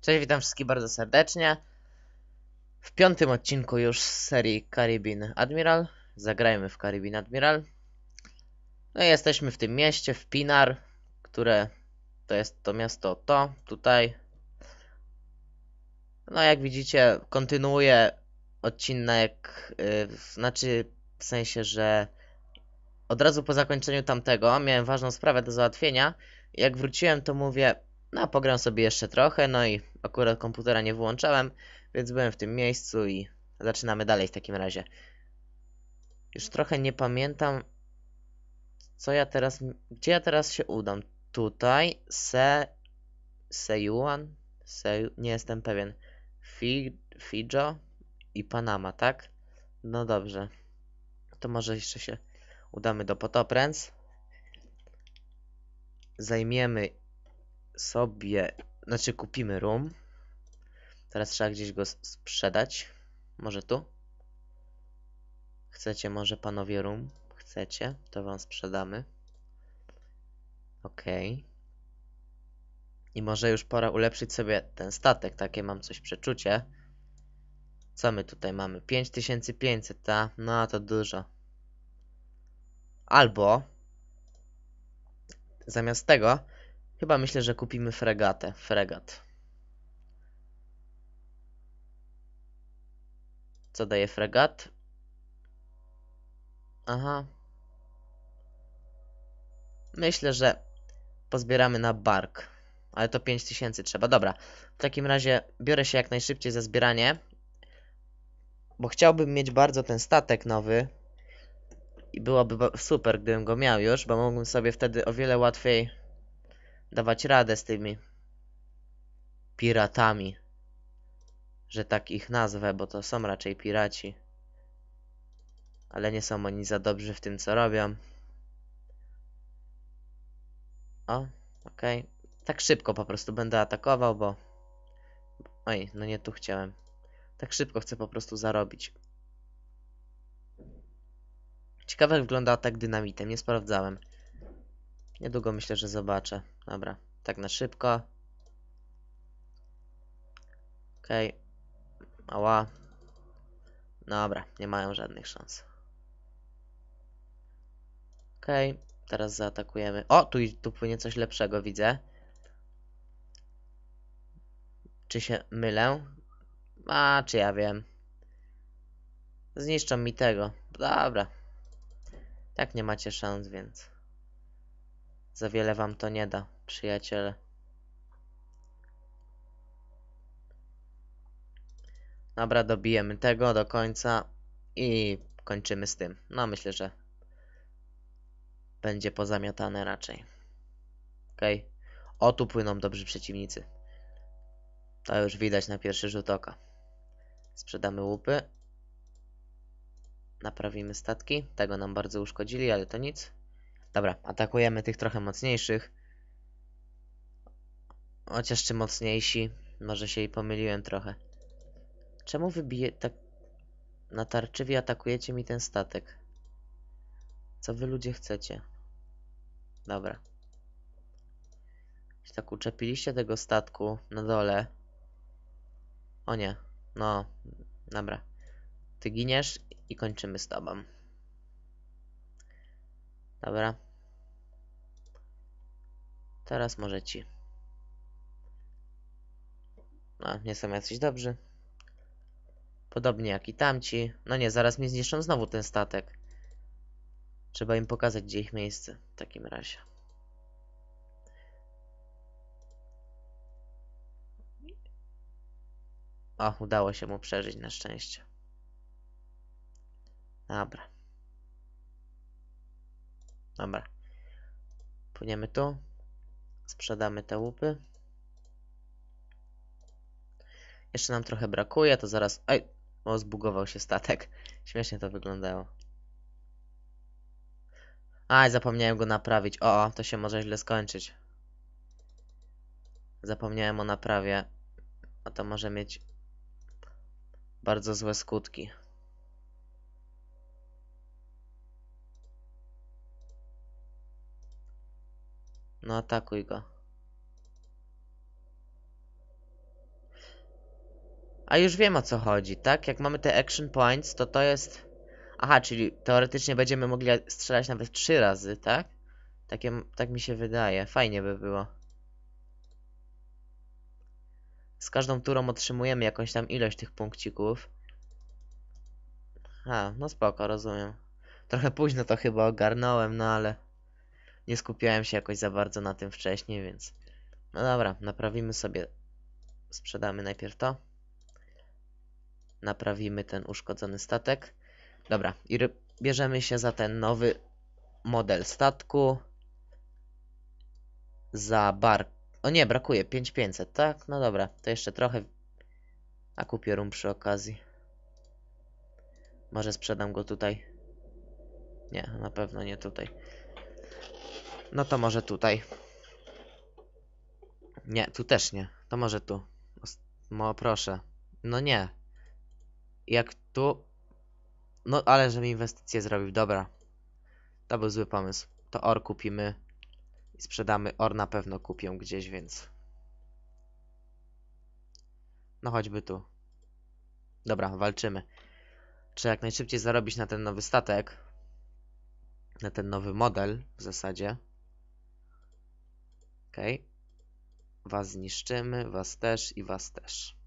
Cześć, witam wszystkich bardzo serdecznie. W piątym odcinku już z serii Caribbean Admiral. Zagrajmy w Caribbean Admiral. No i jesteśmy w tym mieście, w Pinar, które to jest to miasto to, tutaj. No jak widzicie, kontynuuję odcinek, yy, znaczy w sensie, że od razu po zakończeniu tamtego miałem ważną sprawę do załatwienia. Jak wróciłem, to mówię, no pogram sobie jeszcze trochę, no i akurat komputera nie wyłączałem, więc byłem w tym miejscu i zaczynamy dalej w takim razie. Już trochę nie pamiętam, co ja teraz, gdzie ja teraz się udam. Tutaj, Se, Seyuan, Se, nie jestem pewien. Fi, i Panama, tak? No dobrze. To może jeszcze się udamy do Potoprens. Zajmiemy sobie, znaczy kupimy room. Teraz trzeba gdzieś go sprzedać. Może tu? Chcecie może panowie room? Chcecie? To wam sprzedamy. Okej. I może już pora ulepszyć sobie ten statek. Takie mam coś przeczucie. Co my tutaj mamy? 5500, ta? No to dużo. Albo zamiast tego Chyba myślę, że kupimy fregatę. Fregat. Co daje fregat? Aha. Myślę, że pozbieramy na bark. Ale to 5000 trzeba. Dobra. W takim razie biorę się jak najszybciej za zbieranie. Bo chciałbym mieć bardzo ten statek nowy. I byłoby super, gdybym go miał już, bo mógłbym sobie wtedy o wiele łatwiej dawać radę z tymi piratami. Że tak ich nazwę, bo to są raczej piraci. Ale nie są oni za dobrzy w tym, co robią. O, okej. Tak szybko po prostu będę atakował, bo... Oj, no nie tu chciałem. Tak szybko chcę po prostu zarobić. Ciekawe jak wygląda atak dynamitem, nie sprawdzałem. Niedługo myślę, że zobaczę. Dobra, tak na szybko. Okej. Ała. Dobra, nie mają żadnych szans. Okej, teraz zaatakujemy. O, tu, tu płynie coś lepszego, widzę. Czy się mylę? A, czy ja wiem. Zniszczą mi tego. Dobra. Tak nie macie szans, więc... Za wiele wam to nie da, przyjaciele. Dobra, dobijemy tego do końca i kończymy z tym. No, myślę, że będzie pozamiatane raczej. Okej. O, tu płyną dobrzy przeciwnicy. To już widać na pierwszy rzut oka. Sprzedamy łupy. Naprawimy statki. Tego nam bardzo uszkodzili, ale to nic. Dobra, atakujemy tych trochę mocniejszych. Chociaż czy mocniejsi? Może się i pomyliłem trochę. Czemu wybije tak natarczywie atakujecie mi ten statek? Co wy ludzie chcecie? Dobra. Się tak uczepiliście tego statku na dole. O nie. No. Dobra. Ty giniesz i kończymy z tobą. Dobra. Teraz może ci. No, nie są jacyś dobrzy. Podobnie jak i tamci. No nie, zaraz mi zniszczą znowu ten statek. Trzeba im pokazać, gdzie ich miejsce w takim razie. O, udało się mu przeżyć na szczęście. Dobra. Dobra. Płyniemy tu. Sprzedamy te łupy. Jeszcze nam trochę brakuje, to zaraz... Oj! O, zbugował się statek. Śmiesznie to wyglądało. Aj, zapomniałem go naprawić. O, to się może źle skończyć. Zapomniałem o naprawie. A to może mieć bardzo złe skutki. No atakuj go. A już wiem o co chodzi, tak? Jak mamy te action points, to to jest... Aha, czyli teoretycznie będziemy mogli strzelać nawet trzy razy, tak? Takie, tak mi się wydaje. Fajnie by było. Z każdą turą otrzymujemy jakąś tam ilość tych punkcików. A, no spoko, rozumiem. Trochę późno to chyba ogarnąłem, no ale nie skupiałem się jakoś za bardzo na tym wcześniej, więc... No dobra, naprawimy sobie... Sprzedamy najpierw to. Naprawimy ten uszkodzony statek. Dobra, i bierzemy się za ten nowy model statku. Za bar. O nie, brakuje 5500, tak? No dobra, to jeszcze trochę. A kupię rum przy okazji. Może sprzedam go tutaj. Nie, na pewno nie tutaj. No to może tutaj. Nie, tu też nie. To może tu. Os- Mo, proszę. No nie. Jak tu... No, ale żebym inwestycję zrobił. Dobra. To był zły pomysł. To or kupimy i sprzedamy. Or na pewno kupię gdzieś, więc... No choćby tu. Dobra, walczymy. Trzeba jak najszybciej zarobić na ten nowy statek. Na ten nowy model w zasadzie. Okej. Was zniszczymy, was też i was też.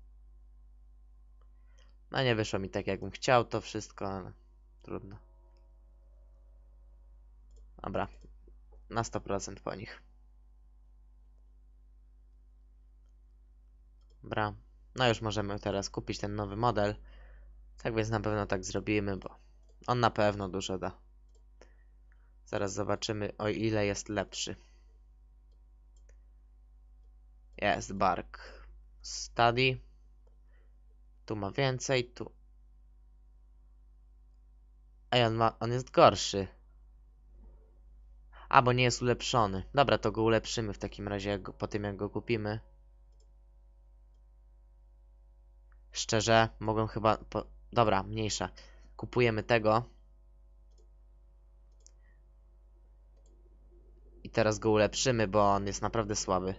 No nie wyszło mi tak jakbym chciał to wszystko, ale trudno. Dobra. Na 100% po nich. Dobra. No już możemy teraz kupić ten nowy model. Tak więc na pewno tak zrobimy, bo on na pewno dużo da. Zaraz zobaczymy o ile jest lepszy. Jest Bark. Study. Tu ma więcej, tu. Ej, on ma, on jest gorszy. A, bo nie jest ulepszony. Dobra, to go ulepszymy w takim razie, jak po tym jak go kupimy. Szczerze, mogłem chyba... Po... Dobra, mniejsza. Kupujemy tego. I teraz go ulepszymy, bo on jest naprawdę słaby.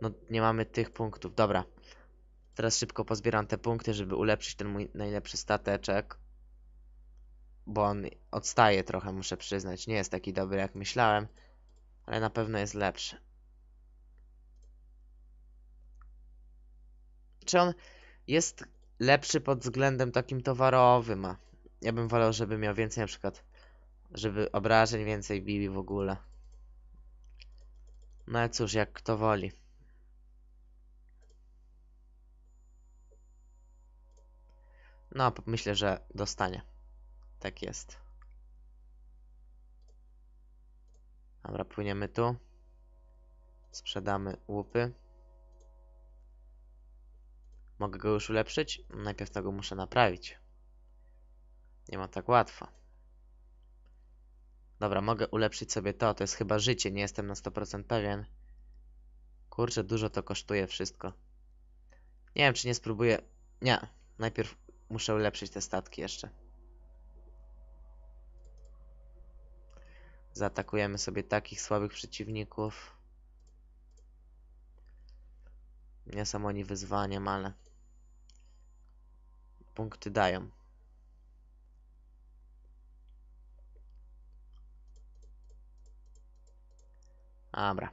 No, nie mamy tych punktów. Dobra. Teraz szybko pozbieram te punkty, żeby ulepszyć ten mój najlepszy stateczek. Bo on odstaje trochę, muszę przyznać. Nie jest taki dobry, jak myślałem. Ale na pewno jest lepszy. Czy on jest lepszy pod względem takim towarowym? Ja bym wolał, żeby miał więcej na przykład, żeby obrażeń więcej bili w ogóle. No cóż, jak kto woli. No, myślę, że dostanie. Tak jest. Dobra, płyniemy tu. Sprzedamy łupy. Mogę go już ulepszyć? Najpierw tego muszę naprawić. Nie ma tak łatwo. Dobra, mogę ulepszyć sobie to. To jest chyba życie, nie jestem na 100% pewien. Kurczę, dużo to kosztuje wszystko. Nie wiem, czy nie spróbuję... Nie, najpierw muszę ulepszyć te statki jeszcze. Zaatakujemy sobie takich słabych przeciwników. Nie są oni wyzwaniem, ale punkty dają. Dobra.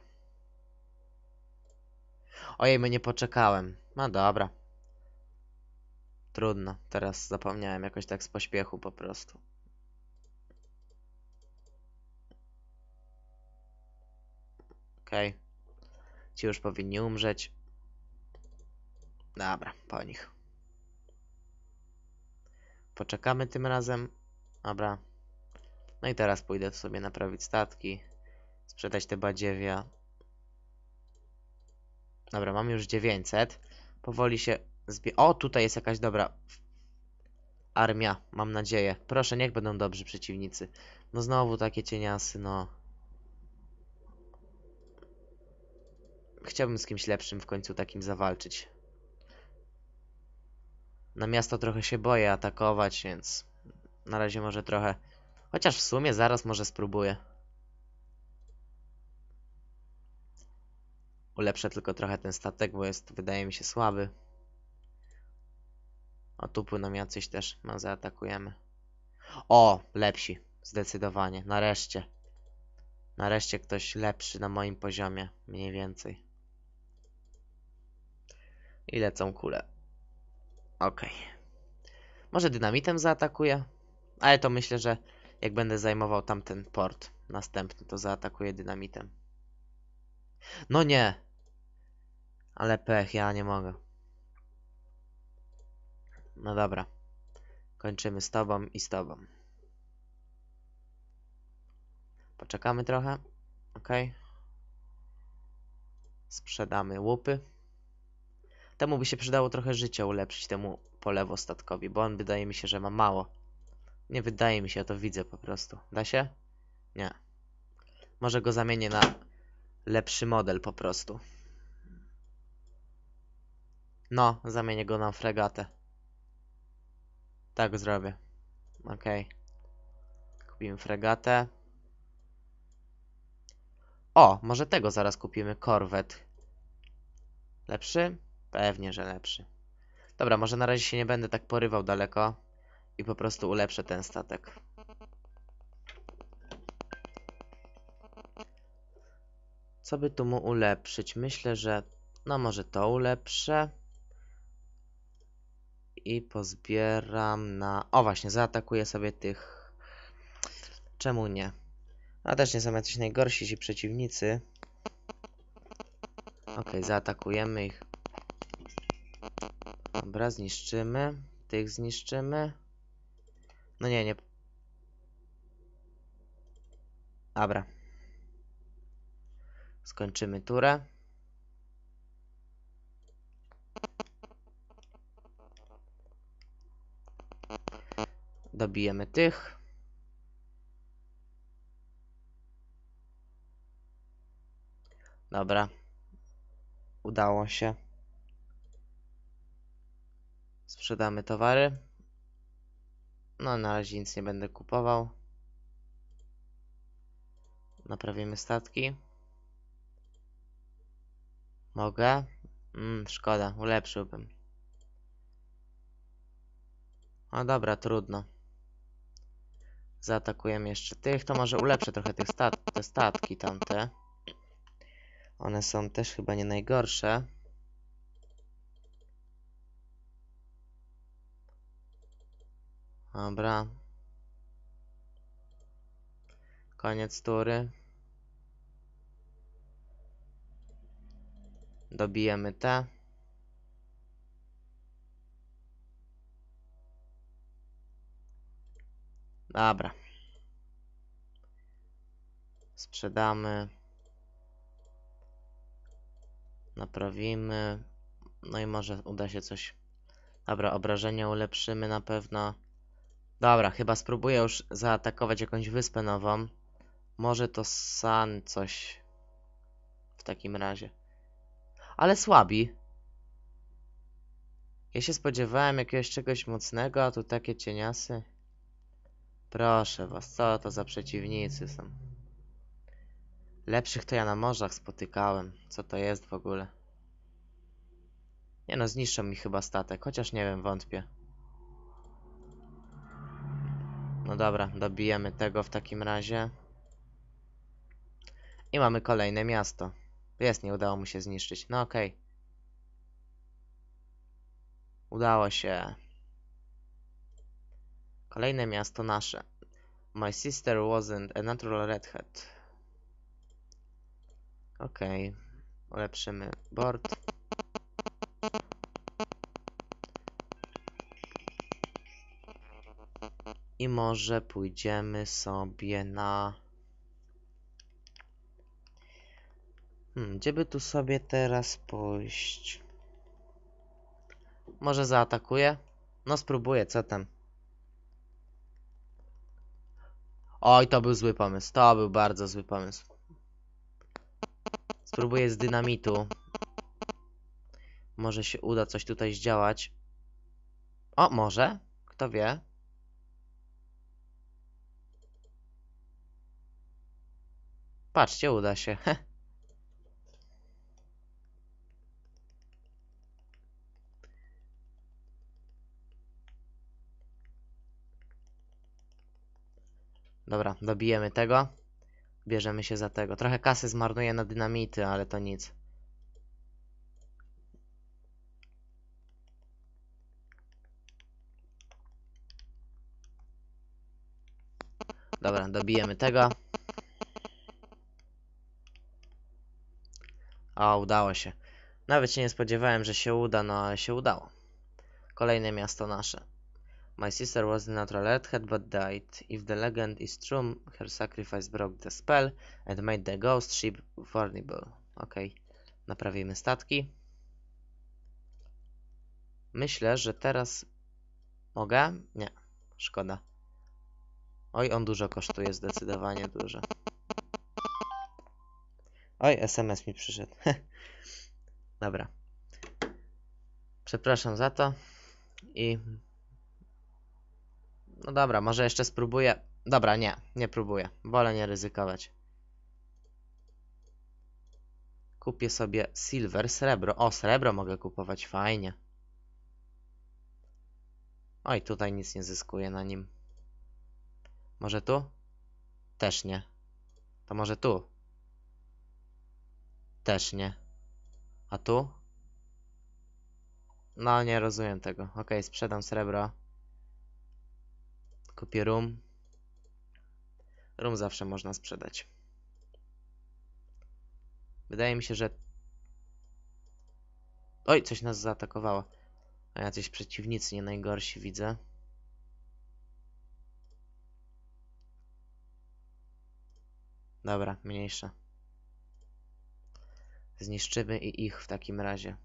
Ojej, my nie poczekałem. No dobra. Trudno. Teraz zapomniałem jakoś tak z pośpiechu po prostu. Okej. Ci już powinni umrzeć. Dobra, po nich. Poczekamy tym razem. Dobra. No i teraz pójdę sobie naprawić statki. Sprzedać te badziewia. Dobra, mam już 900. Powoli się zbie... O, tutaj jest jakaś dobra armia, mam nadzieję. Proszę, niech będą dobrzy przeciwnicy. No znowu takie cieniasy, no. Chciałbym z kimś lepszym w końcu takim zawalczyć. Na miasto trochę się boję atakować, więc na razie może trochę... Chociaż w sumie zaraz może spróbuję. Ulepszę tylko trochę ten statek, bo jest, wydaje mi się, słaby. O, tu płyną jacyś też. No, zaatakujemy. O, lepsi. Zdecydowanie. Nareszcie. Nareszcie ktoś lepszy na moim poziomie. Mniej więcej. I lecą kule. Okej. Może dynamitem zaatakuję? Ale to myślę, że jak będę zajmował tamten port następny, to zaatakuję dynamitem. No nie! Ale pech, ja nie mogę. No dobra. Kończymy z tobą i z tobą. Poczekamy trochę. Ok. Sprzedamy łupy. Temu by się przydało trochę życia ulepszyć temu polewostatkowi, bo on wydaje mi się, że ma mało. Nie wydaje mi się, ja to widzę po prostu. Da się? Nie. Może go zamienię na lepszy model po prostu. No, zamienię go na fregatę. Tak zrobię. Ok. Kupimy fregatę. O, może tego zaraz kupimy. Korwet. Lepszy? Pewnie, że lepszy. Dobra, może na razie się nie będę tak porywał daleko. I po prostu ulepszę ten statek. Co by tu mu ulepszyć? Myślę, że no może to ulepszę. I pozbieram na... O właśnie, zaatakuję sobie tych... Czemu nie? A też nie są jacyś najgorsi ci przeciwnicy. Ok, zaatakujemy ich. Dobra, zniszczymy. Tych zniszczymy. No nie, nie. Dobra. Skończymy turę. Dobijemy tych. Dobra. Udało się. Sprzedamy towary. No, na razie nic nie będę kupował. Naprawimy statki. Mogę? Mm, szkoda, ulepszyłbym. No dobra, trudno. Zaatakujemy jeszcze tych, to może ulepszę trochę tych stat te statki tamte. One są też chyba nie najgorsze. Dobra. Koniec tury. Dobijemy te. Dobra. Sprzedamy. Naprawimy. No i może uda się coś. Dobra, obrażenia ulepszymy na pewno. Dobra, chyba spróbuję już zaatakować jakąś wyspę nową. Może to San coś w takim razie. Ale słabi. Ja się spodziewałem jakiegoś czegoś mocnego, a tu takie cieniasy. Proszę was, co to za przeciwnicy są? Lepszych to ja na morzach spotykałem. Co to jest w ogóle? Nie no, zniszczą mi chyba statek, chociaż nie wiem, wątpię. No dobra, dobijemy tego w takim razie. I mamy kolejne miasto. Jest, nie udało mu się zniszczyć. No okej. Okay. Udało się. Kolejne miasto nasze. My sister wasn't a natural redhead. Okej. Okay. Ulepszymy board. I może pójdziemy sobie na... Hmm, gdzie by tu sobie teraz pójść? Może zaatakuję? No spróbuję, co tam? Oj, to był zły pomysł. To był bardzo zły pomysł. Spróbuję z dynamitu. Może się uda coś tutaj zdziałać. O, może? Kto wie? Patrzcie, uda się. Dobra, dobijemy tego. Bierzemy się za tego. Trochę kasy zmarnuję na dynamity, ale to nic. Dobra, dobijemy tego. O, udało się. Nawet się nie spodziewałem, że się uda, no ale się udało. Kolejne miasto nasze. My sister was the natural redhead but died. If the legend is true, her sacrifice broke the spell and made the ghost ship vulnerable. Okej, naprawimy statki. Myślę, że teraz mogę? Nie, szkoda. Oj, on dużo kosztuje, zdecydowanie dużo. Oj, SMS mi przyszedł. Dobra. Przepraszam za to. I. No dobra, może jeszcze spróbuję. Dobra, nie, nie próbuję. Wolę nie ryzykować. Kupię sobie silver, srebro. O, srebro mogę kupować, fajnie. Oj, tutaj nic nie zyskuję na nim. Może tu? Też nie. To może tu? Też nie. A tu? No, nie rozumiem tego. Ok, sprzedam srebro. Kupię rum. Rum zawsze można sprzedać. Wydaje mi się, że... Oj, coś nas zaatakowało. A jacyś przeciwnicy nie najgorsi widzę. Dobra, mniejsza. Zniszczymy i ich w takim razie.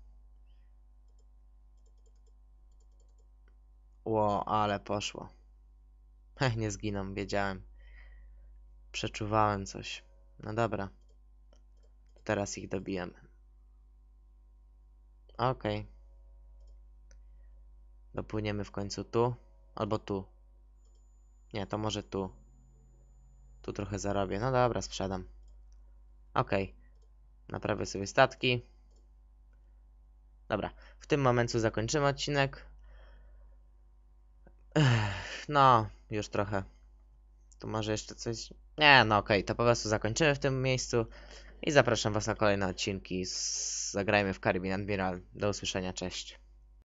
Ło, ale poszło. Nie zginą, wiedziałem. Przeczuwałem coś. No dobra. Teraz ich dobijemy. Okej. Dopłyniemy w końcu tu. Albo tu. Nie, to może tu. Tu trochę zarobię. No dobra, sprzedam. Okej. Naprawię sobie statki. Dobra, w tym momencie zakończymy odcinek. Ech, No, już trochę. Tu może jeszcze coś. Nie, no okej, to po prostu zakończymy w tym miejscu. I zapraszam Was na kolejne odcinki z Zagrajmy w Caribbean Admiral. Do usłyszenia, cześć.